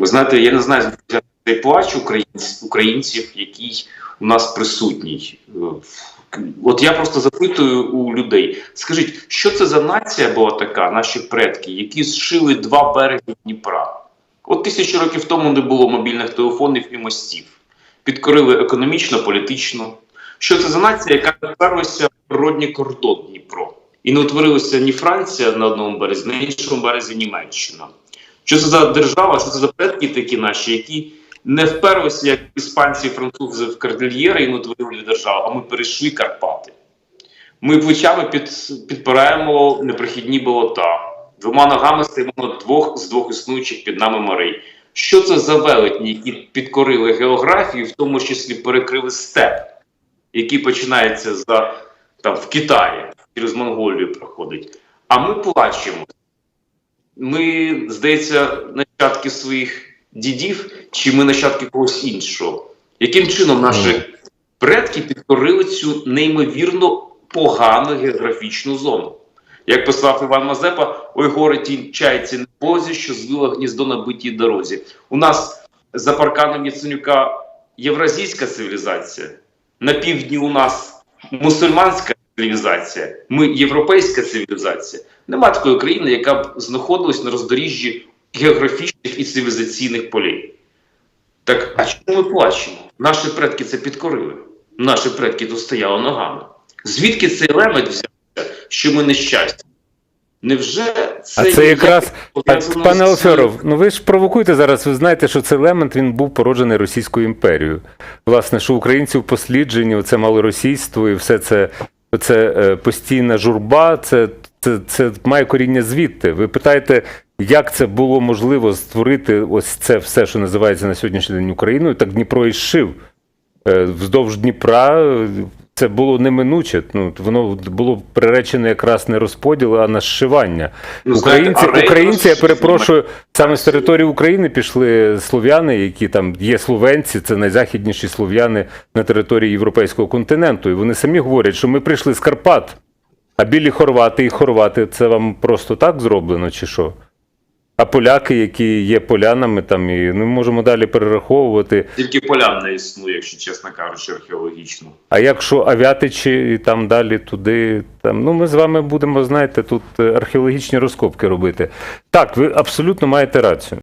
Ви знаєте, я не знаю, цей плач українців, українців, який у нас присутній. Е, От я просто запитую у людей: скажіть, що це за нація була така, наші предки, які зшили два береги Дніпра? От тисячу років тому не було мобільних телефонів і мостів. Підкорили економічно, політично. Що це за нація, яка вперлася в природній кордон Дніпро? І не утворилася ні Франція на одному березі, на іншому березі Німеччина. Що це за держава, що це за предки такі наші, які не вперлися, як іспанці і французи в кордильєри і не утворили державу, а ми перейшли Карпати. Ми плечами під, підпираємо непрохідні болота. Двома ногами стоїмо на двох з двох існуючих під нами морей. Що це за велетні, які підкорили географію, в тому числі перекрили степ, який починається за, там, в Китаї, через Монголію проходить. А ми плачемо. Ми, здається, нащадки своїх дідів, чи ми нащадки когось іншого? Яким чином наші предки підкорили цю неймовірно погану географічну зону? Як писав Іван Мазепа, ой горе тій чайці не позі, що звила гніздо на битій дорозі. У нас за парканом Яценюка євразійська цивілізація, на півдні у нас мусульманська цивілізація, ми європейська цивілізація. Нема такої країни, яка б знаходилась на роздоріжжі географічних і цивілізаційних полей. Так, а чому ми плачемо? Наші предки це підкорили. Наші предки тут стояли ногами. Звідки цей лемет взявся, що ми нещастя? Невже це, А це якраз, пане Олферов, ну ви ж провокуєте зараз. Ви знаєте, що цей елемент він був породжений Російською імперією. Власне, що українців посліджені, це малоросійство і все це, це е, постійна журба, це, це, це має коріння звідти. Ви питаєте, як це було можливо створити ось це все, що називається на сьогоднішній день Україною, так Дніпро і зшив. Е, Вздовж Дніпра це було неминуче. Ну, воно було приречене якраз не розподіл, а на зшивання. Ну, Українці, українці, я перепрошую, саме з території України пішли слов'яни, які там є словенці, це найзахідніші слов'яни на території європейського континенту. І вони самі говорять, що ми прийшли з Карпат, а білі хорвати і хорвати це вам просто так зроблено, чи що? А поляки, які є полянами, там і ми можемо далі перераховувати. Тільки полян не існує, якщо чесно кажучи, археологічно. А якщо авятичі і там далі туди, там ну ми з вами будемо, знаєте, тут е, археологічні розкопки робити. Так, ви абсолютно маєте рацію.